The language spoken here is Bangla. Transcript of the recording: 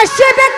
আসবে